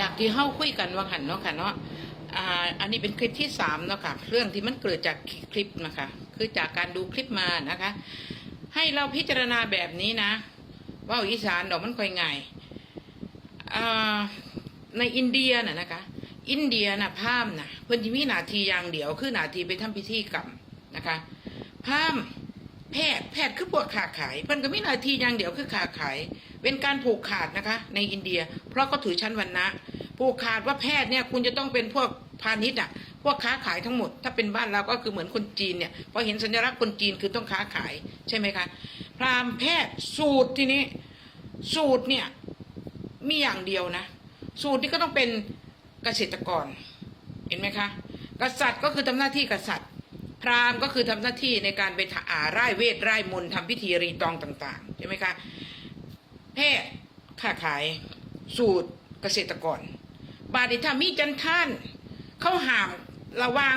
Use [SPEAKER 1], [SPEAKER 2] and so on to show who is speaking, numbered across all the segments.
[SPEAKER 1] จากที่เฮ้าคุยกันว่าหันเนาะค่ะเนาะอ่าอันนี้เป็นคลิปที่สามเนาะค่ะ เรื่องที่มันเกิดจากคลิปนะคะ คือจากการดูคลิปมานะคะ ให้เราพิจารณาแบบนี้นะ ว่าอีสานดอกมันค่อยง่ายอ่าในอินเดียน่ะนะคะ อินเดียน่ะพามน่ะเพิ่นจะมีนาทีอย่างเดียว คือนาทีไปทำพิธีกรรมนะคะพามแพทย์แพทย์คือพวกขาขายเพิ่นก็มีนาทีอย่างเดียวคือขาขาย เป็นการผูกขาดนะคะในอินเดีย เพราะเขาถือชั้นวรรณะผูกขาดว่าแพทย์เนี่ยคุณจะต้องเป็นพวกพาณิชย์อะพวกค้าขายทั้งหมด ถ้าเป็นบ้านเราก็คือเหมือนคนจีนเนี่ยพอเห็นสัญลักษณ์คนจีนคือต้องค้าขายใช่ไหมคะพราหมณ์แพทย์สูตรทีนี้สูตรเนี่ยมีอย่างเดียวนะ สูตรนี่ก็ต้องเป็นเกษตรกรเห็นไหมคะ กษัตริย์ก็คือทำหน้าที่กษัตริย์ พราหมณ์ก็คือทำหน้าที่ในการไปถาไร่เวทไร่มนต์ทำพิธีรีตองต่างๆใช่ไหมคะ แพทย์ค้าขาย สูตรเกษตรกร บาดิถ้ามีจันท่าน เขาห้ามระวาง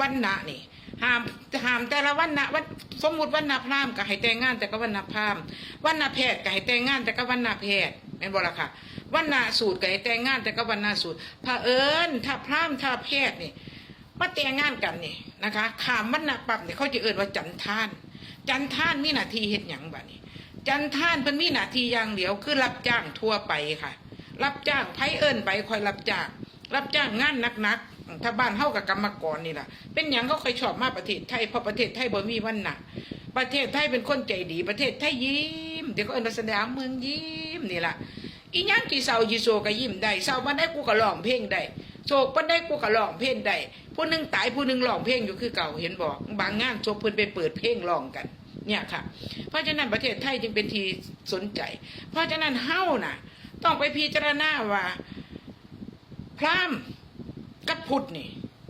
[SPEAKER 1] วันณะนี่ห้ามห้ามแต่ละวันณะวันสมมุติวันณะพรามก็ให้แต่งงานแต่ก็วันณะพรามวันณะแพทย์ก็ให้แต่งงานแต่ก็วันณะแพทย์แม่นบ่ล่ะค่ะวันณะสูตรก็ให้แต่งงานแต่ก็วันณะสูตรถ้าเอิญถ้าพรามถ้าแพทย์นี่มาแต่งงานกันนี่นะคะขามวันณะปั๊บนี่ยเขาจะเอิญว่าจันท่าน จันท่านมีหน้าที่เฮ็ดหยังบัดนี้ จันท่านเพิ่นมีหน้าที่อย่างเดียวคือรับจ้างทั่วไปค่ะ รับจ้างไผเอิ้นไปคอยรับจ้าง รับจ้างงานหนักๆถ้าบ้านเฮากับกรรมกรนี่แหละเป็นหยังเขาเคยชอบมาประเทศไทยเพราะประเทศไทยบ่มีวันหนักประเทศไทยเป็นคนใจดี ประเทศไทยยิ้มเดี๋ยวก็เอิ้นว่าสนามเมืองยิ้มนี่แหละอีหยังกี่เศร้ากี่โศกก็ยิ้มได้เศร้าปานใดกูก็ร้องเพลงได้โศกปานใดกูก็ร้องเพลงได้ผู้หนึงตายผู้หนึงร้องเพลงอยู่คือเก่าเห็นบอกบางงานศพเพิ่นไปเปิดเพลงร้องกัน เนี่ยค่ะ เพราะฉะนั้นประเทศไทยจึงเป็นที่สนใจ เพราะฉะนั้นเฮ้าน่ะ ต้องไปพิจารณาว่า พราหมณ์กับพุทธนี่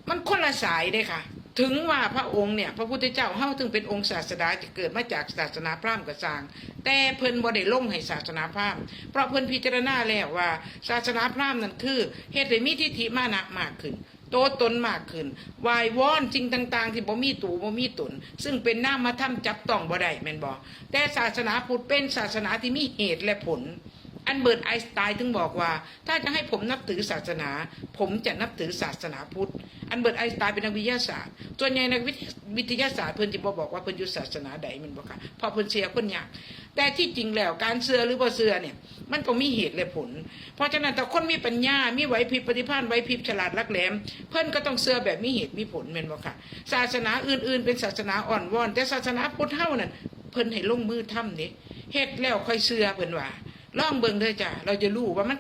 [SPEAKER 1] มันคนละสายเด้ค่ะ ถึงว่าพระองค์เนี่ย พระพุทธเจ้าเฮ้าถึงเป็นองค์ศาสดาที่เกิดมาจากศาสนาพราหมณ์กับสาง แต่เพิ่นบ่ได้ลงให้ศาสนาพราหมณ์เพราะเพิ่นพิจารณาแล้วว่า ศาสนาพราหมณ์นั่นคือเหตุให้มีทิฏฐิมานะมากขึ้น ตตนมากขึ้นวายวอนจริงต่าง ๆ ที่บ่มีตูบ่มีตน ซึ่งเป็นหน้ามธรรมจับต้องบ่ได้แม่นบ่แต่ศาสนาพุทธเป็นศาสนาที่มีเหตุและผล อันเบิร์ตไอน์สไตน์ถึงบอกว่า ถ้าจะให้ผมนับถือศาสนา ผมจะนับถือศาสนาพุทธ อันเบิร์ตไอน์สไตน์เป็นนักวิทยาศาสตร์ส่วนใหญ่นักวิทยาศาสตร์เพิ่นจะบอกว่าเพิ่นอยู่ศาสนาใดแมันบอกค่ะพอเพิ่นเสียคนยาก แต่ที่จริงแล้วการเสือหรือบ่เสือเนี่ย มันก็มีเหตุและผล เพราะฉะนั้นแต่คนมีปัญญา มีไหวพริบปฏิภาณไหวพริบฉลาดลักแหลม เพิ่นก็ต้องเสือแบบมีเหตุมีผลเม่นบ่ค่ะ ศาสนาอื่นๆ เป็นศาสนาอ่อนวอนแต่ศาสนาพุทธเฮานั่นเพิ่นให้ลงมือทำนี่เหตุแล้วค่อยเสือเพิ่นว่าลองเบิ่งเด้อจ้ะเราจะรู้ว่ามัน